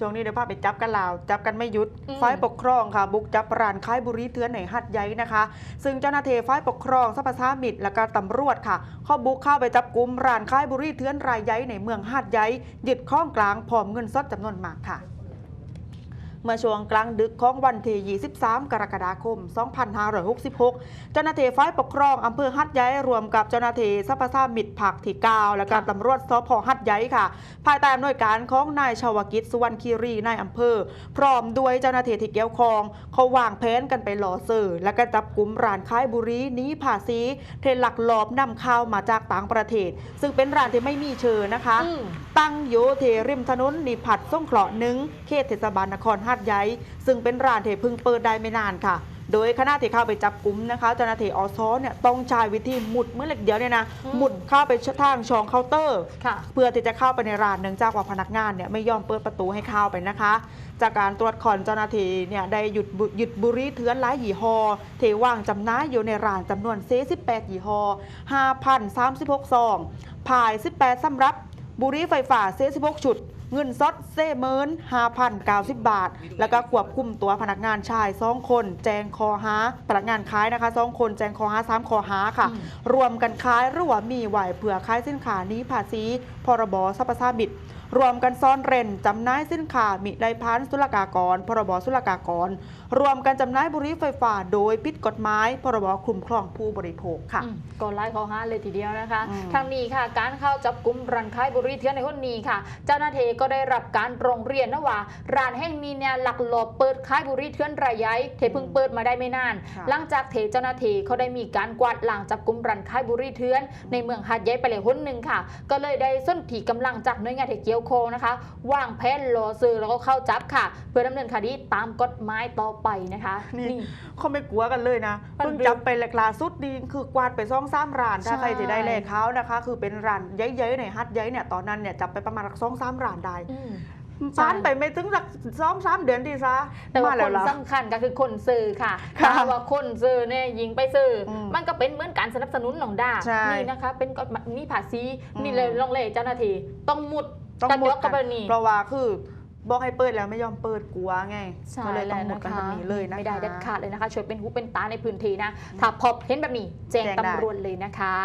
ช่วงนี้เดี๋ยวพาไปจับกันลาว จับกันไม่หยุดอืมฝ่ายปกครองค่ะ บุกจับร้านค้ายบุหรีเถือนในหัดใหญ่นะคะ ซึ่งเจ้าหน้าที่ฝ่ายปกครองสัพสามิตรและก็ตำรวจค่ะเขาบุกเข้าไปจับกลุ่มร้านค้ายบุหรีเถือนรายใหญ่ในเมืองหัดใหญ่ยึดข้องกลางพร้อมเงินสดจำนวนมากค่ะ เมื่อช่วงกลางดึกของวันที่ 23 กรกฎาคม 2566 เจ้าหน้าที่ฝ่ายปกครองอำเภอหัดใหญ่รวมกับเจ้าหน้าที่สัพสามิตรผักที่เก้าและการตำรวจสพหัดใหญ่ค่ะ ภายใต้อำนวยการของนายชาวกิจสุวรรณคีรีนายอำเภอ พร้อมด้วยเจ้าหน้าที่ที่เกี่ยวข้องเขาวางแผนกันไปหล่อเซอร์และก็จับกลุ่มร้านค้ายบุหรีหนี้ภาษีเทหลักหลอบนำข้าวมาจากต่างประเทศ ซึ่งเป็นร้านที่ไม่มีเชิญนะคะอืมตั้งอยู่ที่ริมถนนนิพัฒน์สงเคราะห์หนึ่งเขตเทศบาลนครหาดใหญ่ซึ่งเป็นร้านที่เพิ่งเปิดได้ไม่นานค่ะ โดยคณะที่เข้าไปจับกลุ่มนะคะเจ้าหน้าที่อสเนี่ยต้องใช้วิธีหมุดเมื่อเล็กเดียวเนี่ยนะอืมหมุดเข้าไปทางช่องเคาน์เตอร์ค่ะเพื่อที่จะเข้าไปในร้านเนื่องจากว่าพนักงานเนี่ยไม่ยอมเปิดประตูให้เข้าไปนะคะ จากการตรวจคอนเจ้าหน้าที่เนี่ยได้หยุดบุหยุดบุหรีเถือนหลายยี่ห้อเทว่างจำหน่ายอยู่ในร้านจำนวน48ยี่ห้อ5,036ซองพาย 18สำรับบุหรีไฟฟ้า46ชุด เงินสดเซเมิน5,090บาท แล้วก็ควบคุมตัวพนักงานชายสองคน แจงคอหาพนักงานขายนะคะสองคนแจงคอหาสามคอหาค่ะอืมรวมกันขายหรือว่ามีไหวเผื่อขายสินค้านี้ภาษีพรบสรรพสามิตรวมกันซ่อนเร้นจำหน่ายสินค้ามิได้พันศุลกากร พรบศุลกากร รวมกันจำหน่ายบุหรี่ไฟฟ้าโดยผิดกฎหมาย พรบคุ้มครองผู้บริโภคค่ะอืมก็ไล่ข้อหาเลยทีเดียวนะคะอืมทางนี้ค่ะ การเข้าจับกลุ่มรันค้ายบุหรีเถื่อนในคนนี้ค่ะ เจ้าหน้าที่ก็ได้รับการโรงเรียนนะว่าร้านแห่งนี้เนี่ยหลักหลบเปิดค้ายบุหรีเถื่อนรายใหญ่เทเพิ่งเปิดมาได้ไม่นานค่ะหลังจากเทเจ้าหน้าที่เขาได้มีการกวาดล้างจับกลุ่มรันค้ายบุหรีเถื่อนในเมืองหาดใหญ่ไปเลยหนหนึ่งค่ะ ก็เลยได้ส้นถีกำลังจากหน่วยงานที่เกี่ยวข้องนะคะวางแผนรอซื้อแล้วก็เข้าจับค่ะ เพื่อดำเนินคดีตามกฎหมายต่อไปนะคะ นี่เขาไม่กลัวกันเลยนะมันเพิ่งจับไปแหลกลาสุดดีคือกวาดไปซ่องซ้ำร้านถ้าใช่ใครจะได้เลขเขานะคะ คือเป็นร้านเย้ยๆในฮัดเย้ยเนี่ยตอนนั้นเนี่ยจับไปประมาณซ่องซ้ำร้านได้อืมใช่ผ่านไปไม่ถึงสักซ่องซ้ำเดือนดีซะแต่ว่ามาคแล้วนล่ะสำคัญก็คือคนซื้อค่ะค่ะถ้าว่าคนซื้อเนี่ยยิงไปซื้ออมมันก็เป็นเหมือนการสนับสนุนหนองด่าใช่นี่นะคะ เป็นกฎหมายมีภาษีอืมนี่เลยลองเลยเจ้าหน้าที่ต้องมุด ต้องกันมุยดกกักันไปนี่เพราะว่าคือบอกให้เปิดแล้วไม่ยอมเปิดกลัวไงใช่ก็เลยต้องแวหมดกันนะแบบคะนี้เลยนะคะไม่ได้เด็ดขาดเลยนะคะช่วยเป็นหูเป็นตาในพื้นที่นะถ้าพบเห็นแบบนี้แจ้งแจ้งได้ตำรวจเลยนะคะ